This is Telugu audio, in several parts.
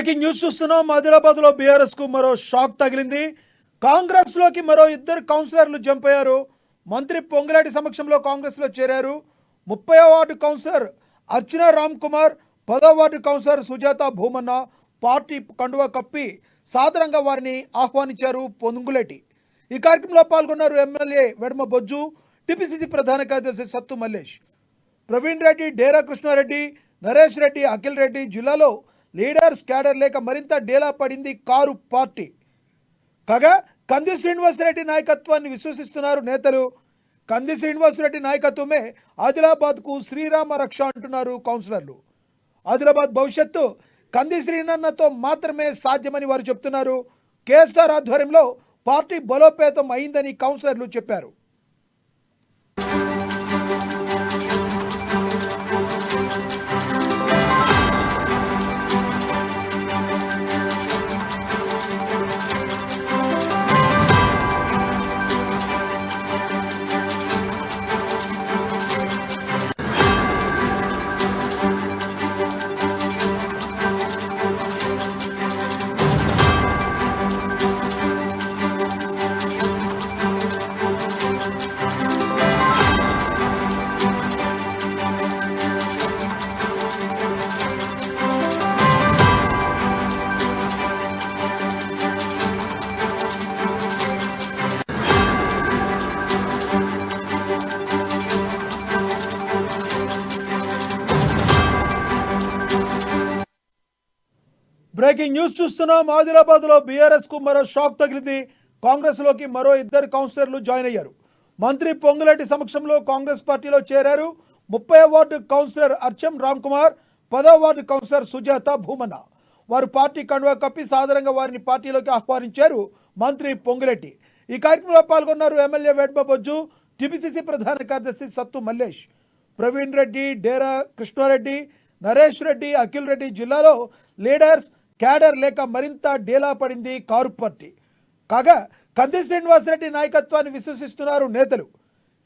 బ్రేకింగ్ న్యూస్ చూస్తున్నాం. ఆదిలాబాద్లో బీఆర్ఎస్కు మరో షాక్ తగిలింది. కాంగ్రెస్లోకి మరో ఇద్దరు కౌన్సిలర్లు జంప్ అయ్యారు. మంత్రి పొంగిరెడ్డి సమక్షంలో కాంగ్రెస్లో చేరారు. ముప్పై వార్డు కౌన్సిలర్ అర్చన రామ్ కుమార్ పదో ward councillor Sujatha Bhoomanna party కండువా కప్పి సాధారణంగా వారిని ఆహ్వానించారు పొంగులేటి. ఈ కార్యక్రమంలో పాల్గొన్నారు ఎమ్మెల్యే వెడమ బొజ్జు టిపిసిసి ప్రధాన కార్యదర్శి సత్తు మల్లేష్. ప్రవీణ్ రెడ్డి డేరా కృష్ణారెడ్డి నరేష్ రెడ్డి అఖిల్ రెడ్డి జిల్లాలో లీడర్స్ క్యాడర్ లేక మరింత డేలా పడింది కారు పార్టీ. కాగా కంది శ్రీనివాసరెడ్డి నాయకత్వాన్ని విశ్వసిస్తున్నారు నేతలు. కంది శ్రీనివాసరెడ్డి నాయకత్వమే ఆదిలాబాద్కు శ్రీరామ రక్ష అంటున్నారు కౌన్సిలర్లు. ఆదిలాబాద్ భవిష్యత్తు కంది శ్రీనన్నతో మాత్రమే సాధ్యమని వారు చెప్తున్నారు. కేఎస్ఆర్ ఆధ్వర్యంలో పార్టీ బలోపేతం అయిందని కౌన్సిలర్లు చెప్పారు. బ్రేకింగ్ న్యూస్ చూస్తున్నాం. ఆదిలాబాద్లో బీఆర్ఎస్కు మరో షాక్ తగిలింది. కాంగ్రెస్లోకి మరో ఇద్దరు కౌన్సిలర్లు జాయిన్ అయ్యారు. మంత్రి పొంగులేటి సమక్షంలో కాంగ్రెస్ పార్టీలో చేరారు. ముప్పై వార్డు కౌన్సిలర్ అర్చం రామ్ కుమార్ పదో వార్డు కౌన్సిలర్ సుజాత భూమన వారు పార్టీ కండువా కప్పి సాధారణంగా వారిని పార్టీలోకి ఆహ్వానించారు మంత్రి పొంగులేటి. ఈ కార్యక్రమంలో పాల్గొన్నారు ఎమ్మెల్యే వేడ్మ బొజ్జు టిపిసిసి ప్రధాన కార్యదర్శి సత్తు మల్లేష్ ప్రవీణ్ రెడ్డి డేరా కృష్ణారెడ్డి నరేష్ రెడ్డి అఖిల్ రెడ్డి జిల్లాలో లీడర్స్ క్యాడర్ లేక మరింత డేలా పడింది కారు పార్టీ. కాగా కంది శ్రీనివాసరెడ్డి నాయకత్వాన్ని విశ్వసిస్తున్నారు నేతలు.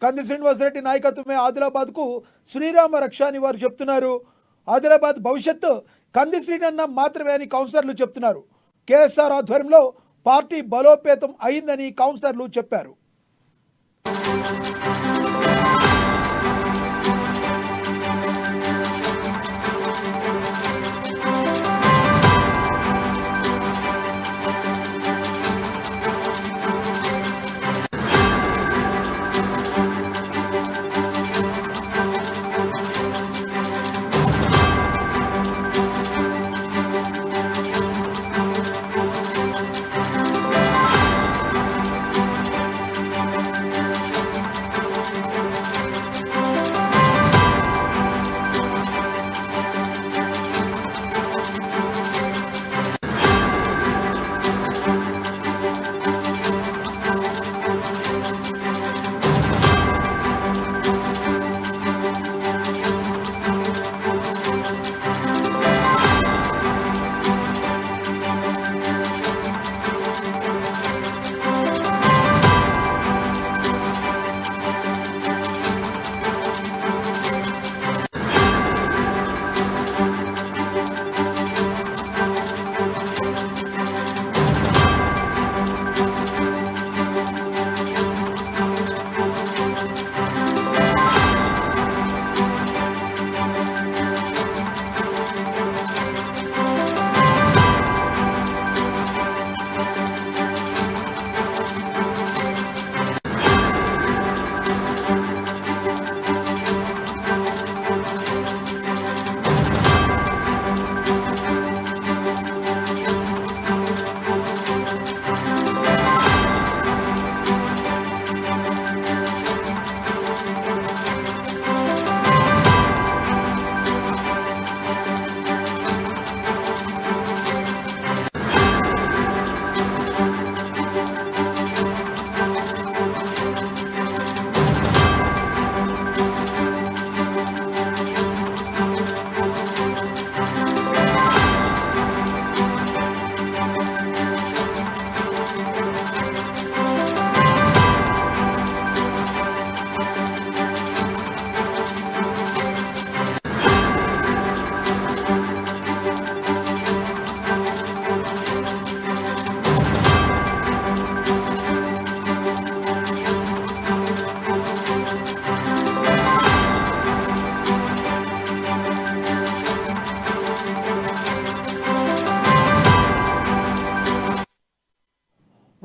కంది శ్రీనివాసరెడ్డి నాయకత్వమే ఆదిలాబాద్కు శ్రీరామ రక్ష అని వారు చెప్తున్నారు. ఆదిలాబాద్ భవిష్యత్తు కంది శ్రీనన్న మాత్రమే అని కౌన్సిలర్లు చెప్తున్నారు. కేఎస్ఆర్ ఆధ్వర్యంలో పార్టీ బలోపేతం అయిందని కౌన్సిలర్లు చెప్పారు.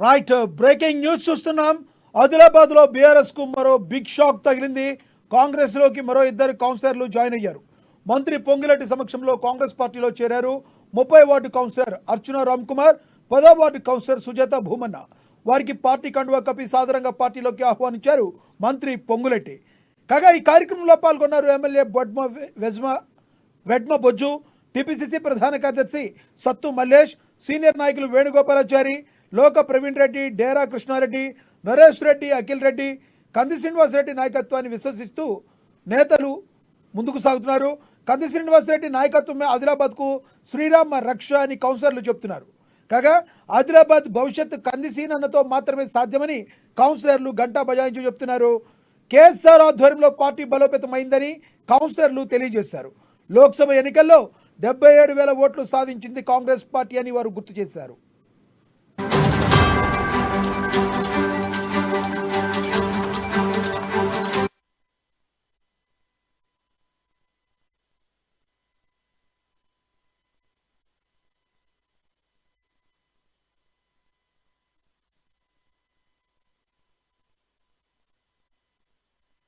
రైట్ బ్రేకింగ్ న్యూస్ చూస్తున్నాం. ఆదిలాబాద్లో బీఆర్ఎస్కు మరో బిగ్ షాక్ తగిలింది. కాంగ్రెస్లోకి మరో ఇద్దరు కౌన్సిలర్లు జాయిన్ అయ్యారు. మంత్రి పొంగిరెడ్డి సమక్షంలో కాంగ్రెస్ పార్టీలో చేరారు. ముప్పై వార్డు కౌన్సిలర్ అర్చున రామ్ కుమార్ పదో వార్డు కౌన్సిలర్ సుజాత భూమన్న. వారికి పార్టీ కండువా కప్పి సాధారణంగా పార్టీలోకి ఆహ్వానించారు మంత్రి పొంగులెట్టి. కాగా ఈ కార్యక్రమంలో పాల్గొన్నారు ఎమ్మెల్యే బొడ్మ వెజ్మ వెడ్మ బొజ్జు టిపిసిసి ప్రధాన కార్యదర్శి సత్తు మల్లేష్ సీనియర్ నాయకులు వేణుగోపాలాచారి లోక ప్రవీణ్ రెడ్డి డేరా కృష్ణారెడ్డి నరేష్ రెడ్డి అఖిల్ రెడ్డి కంది శ్రీనివాస్ రెడ్డి నాయకత్వాన్ని విశ్వసిస్తూ నేతలు ముందుకు సాగుతున్నారు. కంది శ్రీనివాస్ రెడ్డి నాయకత్వమే ఆదిలాబాద్కు శ్రీరామ రక్ష అని కౌన్సిలర్లు చెప్తున్నారు. కాగా ఆదిలాబాద్ భవిష్యత్ కంది సీనన్నతో మాత్రమే సాధ్యమని కౌన్సిలర్లు గంటా బజాయించి చెప్తున్నారు. కేఎస్ఆర్ ఆధ్వర్యంలో పార్టీ బలోపేతమైందని కౌన్సిలర్లు తెలియజేశారు. లోక్సభ ఎన్నికల్లో డెబ్బై ఏడు వేల ఓట్లు సాధించింది కాంగ్రెస్ పార్టీ అని వారు గుర్తు చేశారు.